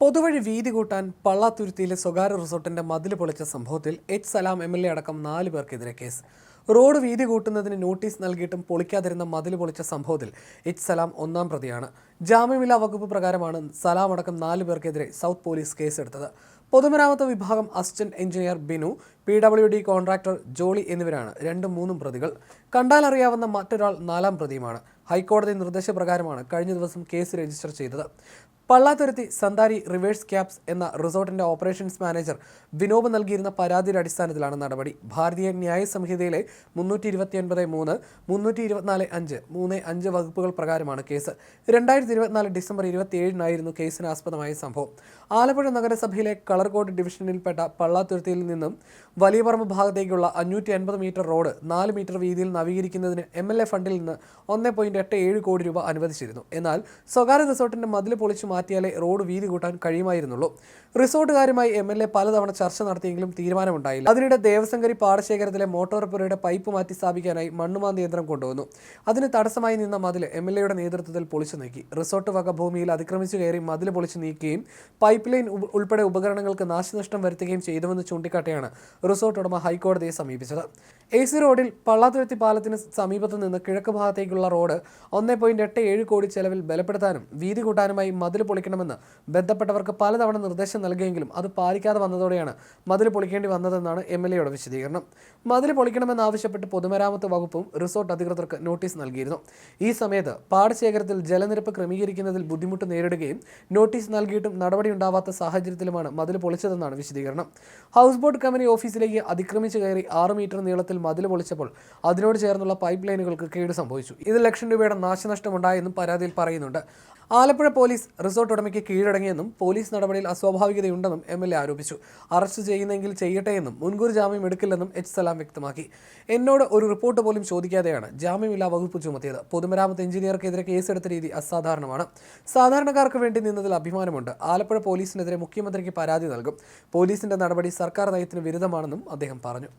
പൊതുവഴി വീതി കൂട്ടാൻ പള്ളാത്തുരുത്തിയിലെ സ്വകാര്യ റിസോർട്ടിന്റെ മതിൽ പൊളിച്ച സംഭവത്തിൽ H Salam M L A അടക്കം നാല് പേർക്കെതിരെ കേസ്. റോഡ് വീതി കൂട്ടുന്നതിന് നോട്ടീസ് നൽകിയിട്ടും പൊളിക്കാതിരുന്ന മതിൽ പൊളിച്ച സംഭവത്തിൽ എച്ച് സലാം ഒന്നാം പ്രതിയാണ്. ജാമ്യമില്ലാ വകുപ്പ് പ്രകാരമാണ് സലാം അടക്കം നാല് പേർക്കെതിരെ സൗത്ത് പോലീസ് കേസെടുത്തത്. പൊതുമരാമത്ത് വിഭാഗം assistant engineer Binu P W D contractor Jolly എന്നിവരാണ് രണ്ടും മൂന്നും പ്രതികൾ. കണ്ടാലറിയാവുന്ന മറ്റൊരാൾ നാലാം പ്രതിയുമാണ്. ഹൈക്കോടതി നിർദ്ദേശപ്രകാരമാണ് കഴിഞ്ഞ ദിവസം കേസ് രജിസ്റ്റർ ചെയ്തത്. പള്ളാത്തുരുത്തി സന്താരി റിവേഴ്സ് ക്യാപ്സ് എന്ന റിസോർട്ടിന്റെ ഓപ്പറേഷൻസ് മാനേജർ വിനോബ് നൽകിയിരുന്ന പരാതിയുടെ അടിസ്ഥാനത്തിലാണ് നടപടി. ഭാരതീയ ന്യായ സംഹിതയിലെ മുന്നൂറ്റി ഇരുപത്തിയൊൻപത് മൂന്ന് മുന്നൂറ്റി ഇരുപത്തിനാല് അഞ്ച് മൂന്ന് അഞ്ച് വകുപ്പുകൾ പ്രകാരമാണ് കേസ്. രണ്ടായിരത്തി ഇരുപത്തിനാല് ഡിസംബർ ഇരുപത്തിയേഴിനായിരുന്നു കേസിന് ആസ്പദമായ സംഭവം. ആലപ്പുഴ നഗരസഭയിലെ കളർകോട് ഡിവിഷനിൽപ്പെട്ട പള്ളാത്തുരുത്തിയിൽ നിന്നും വലിയപറമ്പ് ഭാഗത്തേക്കുള്ള അഞ്ഞൂറ്റി അൻപത് മീറ്റർ റോഡ് നാല് മീറ്റർ വീതിയിൽ നവീകരിക്കുന്നതിന് എം എൽ എ ഫണ്ടിൽ നിന്ന് ഒന്ന് പോയിന്റ് എട്ട് ഏഴ് കോടി രൂപ അനുവദിച്ചിരുന്നു. എന്നാൽ സ്വകാര്യ റിസോർട്ടിന്റെ മതിൽ പൊളിച്ചു മാറ്റിയാലേ റോഡ് വീതി കൂട്ടാൻ കഴിയുമായിരുന്നുള്ളൂ. റിസോർട്ടുകാരുമായി എം എൽ എ പലതവണ ചർച്ച നടത്തിയെങ്കിലും തീരുമാനമുണ്ടായില്ല. അതിനിടെ ദേവസംഗരി പാടശേഖരത്തിലെ മോട്ടോർ പുരയുടെ പൈപ്പ് മാറ്റി സ്ഥാപിക്കാനായി മണ്ണുമാന്തി യന്ത്രം കൊണ്ടുവന്നു. അതിന് തടസ്സമായി നിന്ന മതിൽ എം എൽ എയുടെ നേതൃത്വത്തിൽ പൊളിച്ചു നീക്കി. റിസോർട്ട് വക ഭൂമിയിൽ അതിക്രമിച്ചു കയറി മതിൽ പൊളിച്ചു നീക്കുകയും പൈപ്പ് ലൈൻ ഉൾപ്പെടെ ഉപകരണങ്ങൾക്ക് നാശനഷ്ടം വരുത്തുകയും ചെയ്തുവെന്ന് ചൂണ്ടിക്കാട്ടിയാണ് റിസോർട്ട് ഉടമ ഹൈക്കോടതിയെ സമീപിച്ചത്. എ സി റോഡിൽ പള്ളാത്തുരുത്തി പാലത്തിന് സമീപത്ത് നിന്ന് കിഴക്ക് ഭാഗത്തേക്കുള്ള റോഡ് ഒന്ന് പോയിന്റ് എട്ട് ഏഴ് കോടി ചെലവിൽ ബലപ്പെടുത്താനും വീതി കൂട്ടാനുമായി മതിൽ പൊളിക്കണമെന്ന് ബന്ധപ്പെട്ടവർക്ക് പലതവണ നിർദ്ദേശം നൽകിയെങ്കിലും അത് പാലിക്കാതെ വന്നതോടെയാണ് മതിൽ പൊളിക്കേണ്ടി വന്നതെന്നാണ് എം എൽ എയുടെ വിശദീകരണം. മതിൽ പൊളിക്കണമെന്നാവശ്യപ്പെട്ട് പൊതുമരാമത്ത് വകുപ്പും റിസോർട്ട് അധികൃതർക്ക് നോട്ടീസ് നൽകിയിരുന്നു. ഈ സമയത്ത് പാടശേഖരത്തിൽ ജലനിരപ്പ് ക്രമീകരിക്കുന്നതിൽ ബുദ്ധിമുട്ട് നേരിടുകയും നോട്ടീസ് നൽകിയിട്ടും നടപടിയുണ്ടാവാത്ത സാഹചര്യത്തിലുമാണ് മതിൽ പൊളിച്ചതെന്നാണ് വിശദീകരണം. ഹൗസ് ബോട്ട് കമ്പനി ഓഫീസിലേക്ക് അതിക്രമിച്ചു കയറി ആറ് മീറ്റർ നീളത്തിൽ മതിൽ പൊളിച്ചപ്പോൾ അതിനോട് ചേർന്നുള്ള പൈപ്പ് ലൈനുകൾക്ക് കേട് സംഭവിച്ചു. ഇത് ലക്ഷം രൂപയുടെ നാശനഷ്ടമുണ്ടായെന്നും പരാതിയിൽ പറയുന്നുണ്ട്. ആലപ്പുഴ പോലീസ് റിസോർട്ട് ഉടമയ്ക്ക് കീഴടങ്ങിയെന്നും പോലീസ് നടപടിയിൽ അസ്വാഭാവികതയുണ്ടെന്നും എം എൽ എ ആരോപിച്ചു. അറസ്റ്റ് ചെയ്യുന്നെങ്കിൽ ചെയ്യട്ടെ എന്നും മുൻകൂർ ജാമ്യം എടുക്കില്ലെന്നും എച്ച് സലാം വ്യക്തമാക്കി. എന്നോട് ഒരു റിപ്പോർട്ട് പോലും ചോദിക്കാതെയാണ് ജാമ്യമില്ലാ വകുപ്പ് ചുമത്തിയത്. പൊതുമരാമത്ത് എഞ്ചിനീയർക്കെതിരെ കേസെടുത്ത രീതി അസാധാരണമാണ്. സാധാരണക്കാർക്ക് വേണ്ടി നിന്നതിൽ അഭിമാനമുണ്ട്. ആലപ്പുഴ പോലീസിനെതിരെ മുഖ്യമന്ത്രിക്ക് പരാതി നൽകും. പോലീസിന്റെ നടപടി സർക്കാർ നയത്തിന് വിരുദ്ധമാണെന്നും അദ്ദേഹം പറഞ്ഞു.